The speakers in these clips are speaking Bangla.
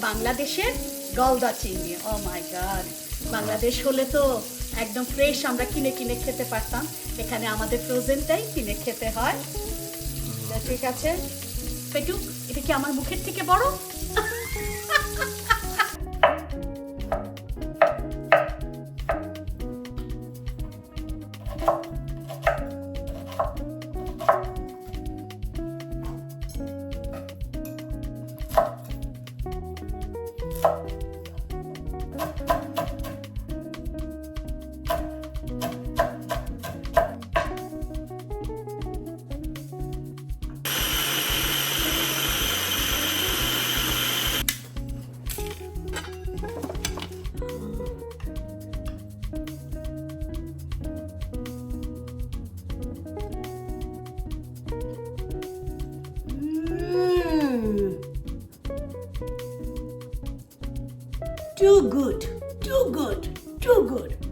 বাংলাদেশের গলদা চিংড়ি। ও মাই গড বাংলাদেশ হলে তো একদম ফ্রেশ আমরা কিনে কিনে খেতে পারতাম। এখানে আমাদের ফ্রোজেনটাই কিনে খেতে হয়। ঠিক আছে। পেটুক এটা কি আমার মুখের থেকে বড়? Too good, too good, too good.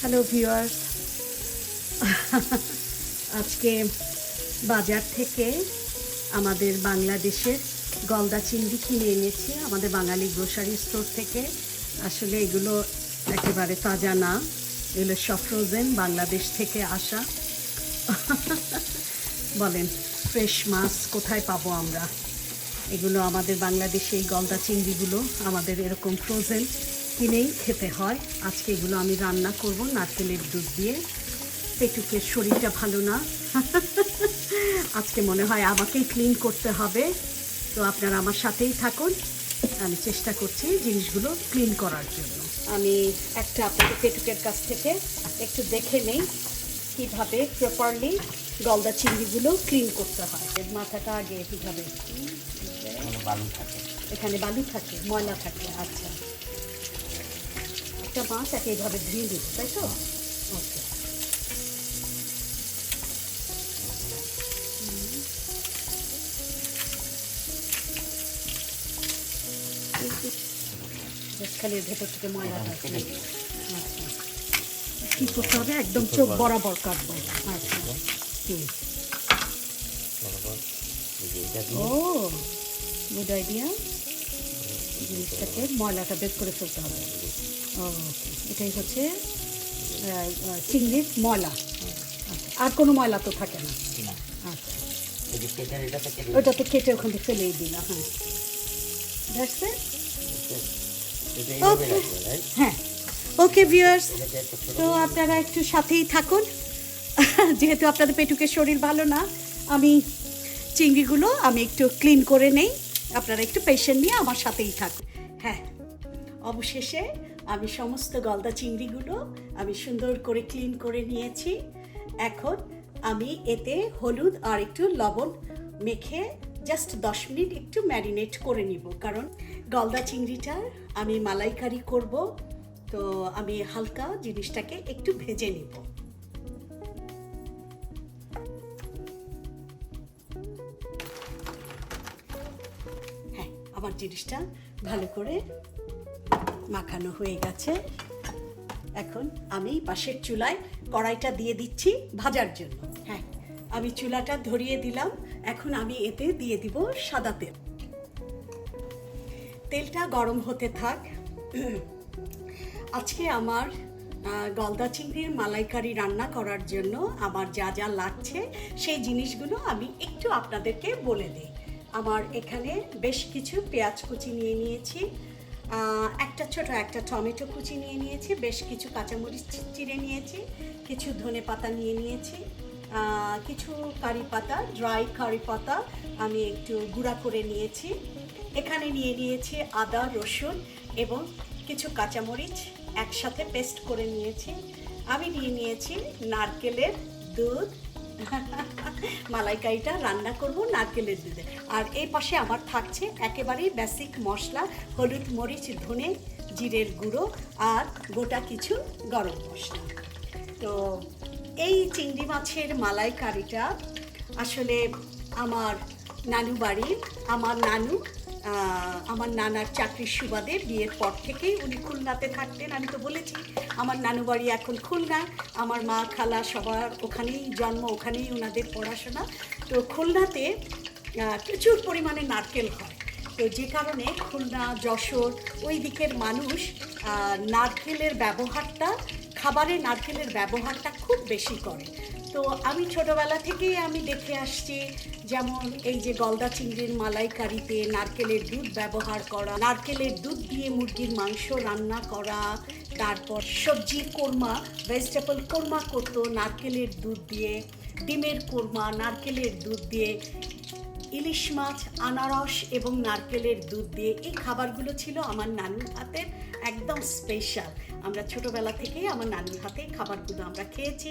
Hello viewers আজকে বাজার থেকে আমাদের বাংলাদেশের গলদা চিংড়ি কিনে এনেছি আমাদের বাঙালি গ্রোসারি স্টোর থেকে। আসলে এগুলো একেবারে তাজা না। এগুলো সব বাংলাদেশ থেকে আসা। বলেন ফ্রেশ মাছ কোথায় পাবো আমরা? এগুলো আমাদের বাংলাদেশে এই গলদা চিংড়িগুলো আমাদের এরকম ফ্রোজেন কিনেই খেতে হয়। আজকে এগুলো আমি রান্না করব নারকেলের দুধ দিয়ে। পেটুকের শরীরটা ভালো না। আজকে মনে হয় আমাকেই ক্লিন করতে হবে। তো আপনারা আমার সাথেই থাকুন। আমি চেষ্টা করছি জিনিসগুলো ক্লিন করার জন্য। আমি একটা আপনাদের পেটুকের কাছ থেকে একটু দেখে নেই কীভাবে প্রপারলি গলদা চিংড়িগুলো ক্লিন করতে হয়। মাথাটা আগে কীভাবে বালু থাকে। এখানে বালু থাকে ময়লা থাকে আচ্ছা। একটা মাছ এক এইভাবে ধুয়ে দিই তাই তো? ওকে। খালি ভেতর থেকে ময়লা থাকে। কী করতে হবে? একদম চোখ বরাবর কাটবো। আচ্ছা। হুম বরাবর এই যে এটা গুড আইডিয়া জিনিসটাকে ময়লাটা বের করে ফেলতে হবে। ও এটাই হচ্ছে চিংড়ির ময়লা। আচ্ছা, আর কোনো ময়লা তো থাকে না। আচ্ছা। ওটা তো কেটে ওখান থেকে ফেলেই দিলাম হ্যাঁ। দেখছে হ্যাঁ। ওকে ভিউয়ার্স তো আপনারা একটু সাথেই থাকুন। যেহেতু আপনাদের পেটুকের শরীর ভালো না আমি চিংড়িগুলো আমি একটু ক্লিন করে নেই। আপনারা একটু পেশেন্ট নিয়ে আমার সাথেই থাকুন। হ্যাঁ অবশেষে আমি সমস্ত গলদা চিংড়িগুলো আমি সুন্দর করে ক্লিন করে নিয়েছি। এখন আমি এতে হলুদ আর একটু লবণ মেখে জাস্ট দশ মিনিট একটু ম্যারিনেট করে নিব। কারণ গলদা চিংড়িটা আমি মালাইকারি করব, তো আমি হালকা জিনিসটাকে একটু ভেজে নিব। আমার জিনিসটা ভালো করে মাখানো হয়ে গেছে। এখন আমি পাশের চুলায় কড়াইটা দিয়ে দিচ্ছি ভাজার জন্য। হ্যাঁ আমি চুলাটা ধরিয়ে দিলাম। এখন আমি এতে দিয়ে দিব সাদা তেল। তেলটা গরম হতে থাক। আজকে আমার গলদা চিংড়ির মালাইকারি রান্না করার জন্য আমার যা যা লাগছে, সেই জিনিসগুলো আমি একটু আপনাদেরকে বলে দিই। আমার এখানে বেশ কিছু পেঁয়াজ কুচি নিয়ে নিয়েছি একটা ছোট একটা টমেটো কুচি নিয়ে নিয়েছি, বেশ কিছু কাঁচামরিচ চিড়ে নিয়েছি, কিছু ধনে পাতা নিয়ে নিয়েছি কিছু কারি পাতা ড্রাই কারি পাতা আমি একটু গুঁড়া করে নিয়েছি। এখানে নিয়ে নিয়েছি আদা, রসুন এবং কিছু কাঁচামরিচ একসাথে পেস্ট করে নিয়েছি। আমি নিয়ে নিয়েছি নারকেলের দুধ মালাইকারিটা রান্না করব নারকেলের দুধে। আর এই পাশে আমার থাকছে একেবারেই বেসিক মশলা, হলুদ মরিচ, ধনে, জিরের গুঁড়ো আর গোটা কিছু গরম মশলা। তো এই চিংড়ি মাছের মালাইকারিটা আসলে আমার নানু বাড়ি আমার নানু আমার নানার চাকরির সুবাদে বিয়ের পর থেকেই উনি খুলনাতে থাকতেন। আমি তো বলেছি, আমার নানু বাড়ি এখন খুলনা, আমার মা খালা সবার ওখানেই জন্ম, ওখানেই ওনাদের পড়াশোনা। তো খুলনাতে প্রচুর পরিমাণে নারকেল হয়। তো যে কারণে খুলনা, যশোর, ওই দিকের মানুষ নারকেলের ব্যবহারটা, খাবারে নারকেলের ব্যবহারটা খুব বেশি করে। তো আমি ছোটোবেলা থেকেই আমি দেখে আসছি যেমন এই যে গলদা চিংড়ির মালাইকারিতে নারকেলের দুধ ব্যবহার করা, নারকেলের দুধ দিয়ে মুরগির মাংস রান্না করা, তারপর সবজি কোরমা ভেজিটেবল কোরমা করতো, নারকেলের দুধ দিয়ে, ডিমের কোরমা, নারকেলের দুধ দিয়ে, ইলিশ মাছ, আনারস এবং নারকেলের দুধ দিয়ে। এই খাবারগুলো ছিল আমার নানুর হাতের। একদম স্পেশাল আমরা ছোটবেলা থেকেই আমার নানুর হাতে খাবারগুলো আমরা খেয়েছি।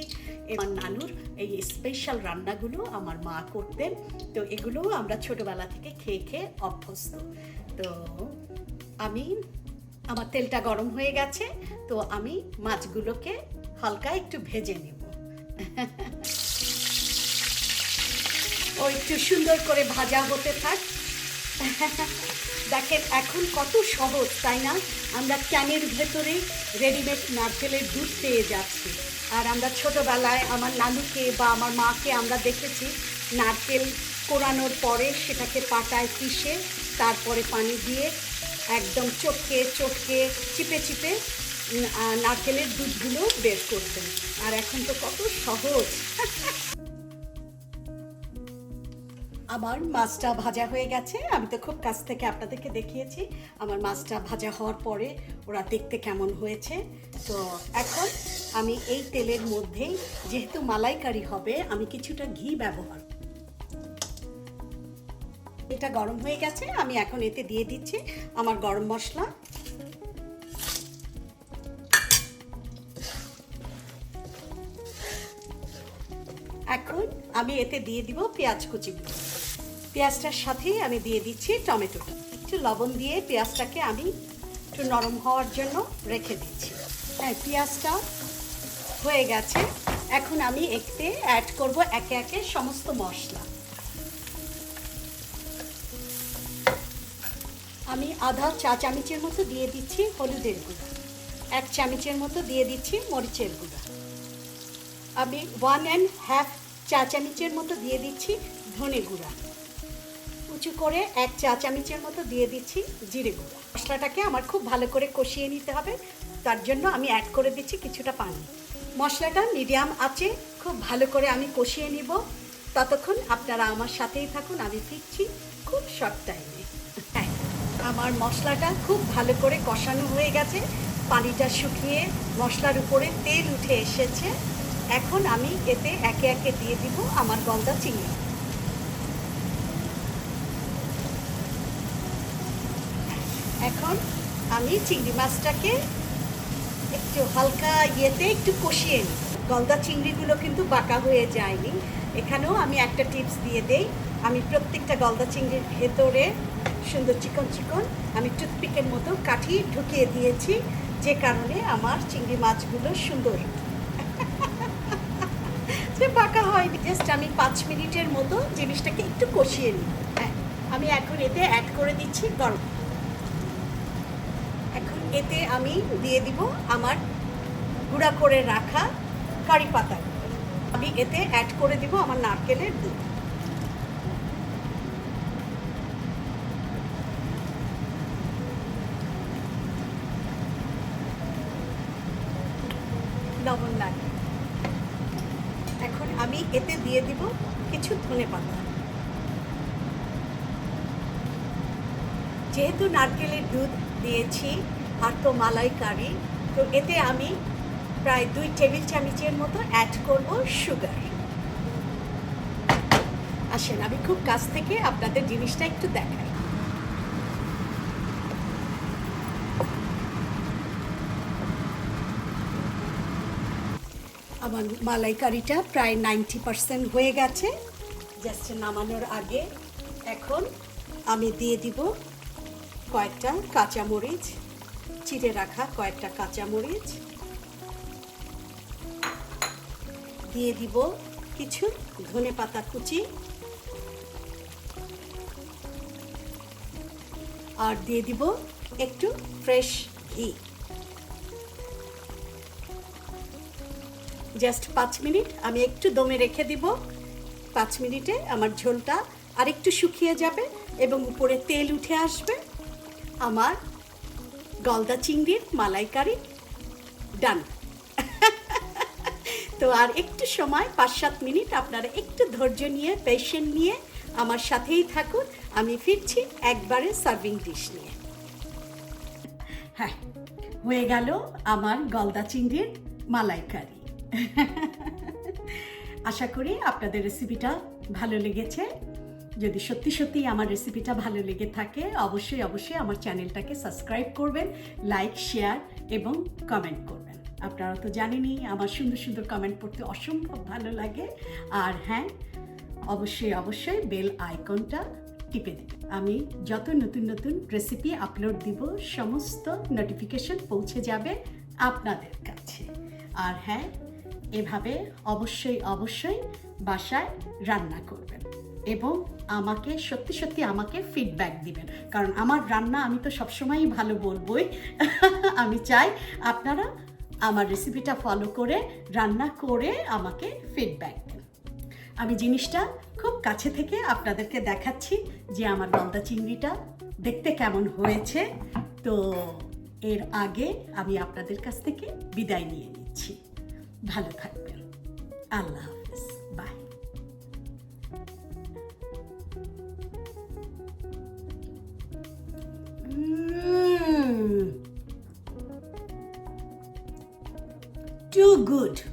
আমার নানুর এই স্পেশাল রান্নাগুলো আমার মা করতেন। তো এগুলো আমরা ছোটবেলা থেকে খেয়ে খেয়ে অভ্যস্ত। তো আমি, আমার তেলটা গরম হয়ে গেছে। তো আমি মাছগুলোকে হালকা একটু ভেজে নেব। ও একটু সুন্দর করে ভাজা হতে থাক। দেখেন, এখন কত সহজ, তাই না? আমরা ক্যানের ভেতরে রেডিমেড নারকেলের দুধ পেয়ে যাচ্ছি। আর আমরা ছোটোবেলায় আমার নানুকে বা আমার মাকে আমরা দেখেছি, নারকেল কোরানোর পরে সেটাকে পাটায় পিষে তারপরে পানি দিয়ে একদম চটকে চটকে চিপে চিপে নারকেলের দুধগুলো বের করতেন। আর এখন তো কত সহজ! আমার মাছটা ভাজা হয়ে গেছে। আমি তো খুব কাছ থেকে আপনাদেরকে দেখিয়েছি, আমার মাছটা ভাজা হওয়ার পরে ওরা দেখতে কেমন হয়েছে। তো এখন আমি এই তেলের মধ্যেই যেহেতু মালাইকারি হবে, আমি কিছুটা ঘি ব্যবহার এটা গরম হয়ে গেছে, আমি এখন এতে দিয়ে দিচ্ছি আমার গরম মশলা। এখন আমি এতে দিয়ে দিব পেঁয়াজ কুচিগুলো পেঁয়াজটার সাথেই আমি দিয়ে দিচ্ছি টমেটোটা। একটু লবণ দিয়ে পেঁয়াজটাকে আমি একটু নরম হওয়ার জন্য রেখে দিচ্ছি। হ্যাঁ পেঁয়াজটা হয়ে গেছে। এখন আমি এতে অ্যাড করব একে একে সমস্ত মশলা। আমি আধা চা চামচের মতো দিয়ে দিচ্ছি হলুদের গুঁড়া। এক চামচের মতো দিয়ে দিচ্ছি মরিচের গুঁড়া। আমি ওয়ান অ্যান্ড হাফ চা চামচের মতো দিয়ে দিচ্ছি ধনে গুঁড়া। উঁচু করে এক চা চামচের মতো দিয়ে দিচ্ছি জিরে গুঁড়া। মশলাটাকে আমার খুব ভালো করে কষিয়ে নিতে হবে। তার জন্য আমি অ্যাড করে দিচ্ছি কিছুটা পানি। মশলাটা মিডিয়াম আছে, খুব ভালো করে আমি কষিয়ে নিব। ততক্ষণ আপনারা আমার সাথেই থাকুন, আমি ফিরছি খুব শর্ট টাইমে হ্যাঁ আমার মশলাটা খুব ভালো করে কষানো হয়ে গেছে। পানিটা শুকিয়ে মশলার উপরে তেল উঠে এসেছে। এখন আমি এতে একে একে দিয়ে দিব আমার গলদা চিংড়ি। এখন আমি চিংড়ি মাছটাকে একটু হালকা ইয়েতে একটু কষিয়ে নিই। গলদা চিংড়িগুলো কিন্তু বাঁকা হয়ে যায়নি। এখানেও আমি একটা টিপস দিয়ে দেই। আমি প্রত্যেকটা গলদা চিংড়ির ভেতরে সুন্দর চিকন চিকন আমি টুথপিকের মতো কাঠি ঢুকিয়ে দিয়েছি, যে কারণে আমার চিংড়ি মাছগুলো সুন্দর। যে বাঁকা হয়নি। জাস্ট আমি পাঁচ মিনিটের মতো জিনিসটাকে একটু কষিয়ে নিই। হ্যাঁ আমি এখন এতে অ্যাড করে দিচ্ছি গরম। এতে আমি দিয়ে দিব আমার গুঁড়া করে রাখা কারি পাতা। আমি এতে অ্যাড করে দিব আমার নারকেলের দুধ। লবণ লাগে। এখন আমি এতে দিয়ে দিব কিছু ধনে পাতা। যেহেতু নারকেলের দুধ দিয়েছি আর তো মালাইকারি তো এতে আমি প্রায় দুই টেবিল চামচের মতো অ্যাড করব সুগার আসেন, আমি খুব কাছ থেকে আপনাদের জিনিসটা একটু দেখাই। আমার মালাইকারিটা প্রায় নাইনটি পার্সেন্ট হয়ে গেছে। জাস্ট নামানোর আগে এখন আমি দিয়ে দিব কয়েকটা কাঁচামরিচ। চিড়ে রাখা কয়েকটা কাঁচামরিচ। দিয়ে দিব কিছু ধনে পাতা কুচি। আর দিয়ে দিব একটু ফ্রেশ ঘি। জাস্ট পাঁচ মিনিট আমি একটু দমে রেখে দিব। পাঁচ মিনিটে আমার ঝোলটা আর একটু শুকিয়ে যাবে এবং উপরে তেল উঠে আসবে। আমার গলদা চিংড়ির মালাইকারি ডান। তো আর একটু সময় পাঁচ সাত মিনিট আপনারা একটু ধৈর্য নিয়ে পেশেন্ট নিয়ে আমার সাথেই থাকুন। আমি ফিরছি একবারে সার্ভিং ডিশ নিয়ে। হ্যাঁ হয়ে গেল আমার গলদা চিংড়ির মালাইকারি আশা করি আপনাদের রেসিপিটা ভালো লেগেছে। যদি সত্যি সত্যি আমার রেসিপিটা ভালো লেগে থাকে, অবশ্যই অবশ্যই আমার চ্যানেলটাকে সাবস্ক্রাইব করবেন লাইক শেয়ার এবং কমেন্ট করবেন। আপনারা তো জানেনই, আমার সুন্দর সুন্দর কমেন্ট পড়তে অসম্ভব ভালো লাগে। আর হ্যাঁ অবশ্যই অবশ্যই বেল আইকনটা টিপে দিন। আমি যত নতুন নতুন রেসিপি আপলোড দিব, সমস্ত নোটিফিকেশন পৌঁছে যাবে আপনাদের কাছে। আর হ্যাঁ এভাবে অবশ্যই অবশ্যই বাসায় রান্না করবেন। এবং আমাকে, সত্যি সত্যি আমাকে ফিডব্যাক দিবেন। কারণ আমার রান্না আমি তো সবসময়ই ভালো বলবই। আমি চাই আপনারা আমার রেসিপিটা ফলো করে, রান্না করে আমাকে ফিডব্যাক দেন। আমি জিনিসটা খুব কাছে থেকে আপনাদেরকে দেখাচ্ছি যে আমার গলদা চিংড়িটা দেখতে কেমন হয়েছে। তো এর আগে আমি আপনাদের কাছ থেকে বিদায় নিয়ে নিচ্ছি। ভালো থাকবেন। আল্লাহ হাফেজ। বাই। Good.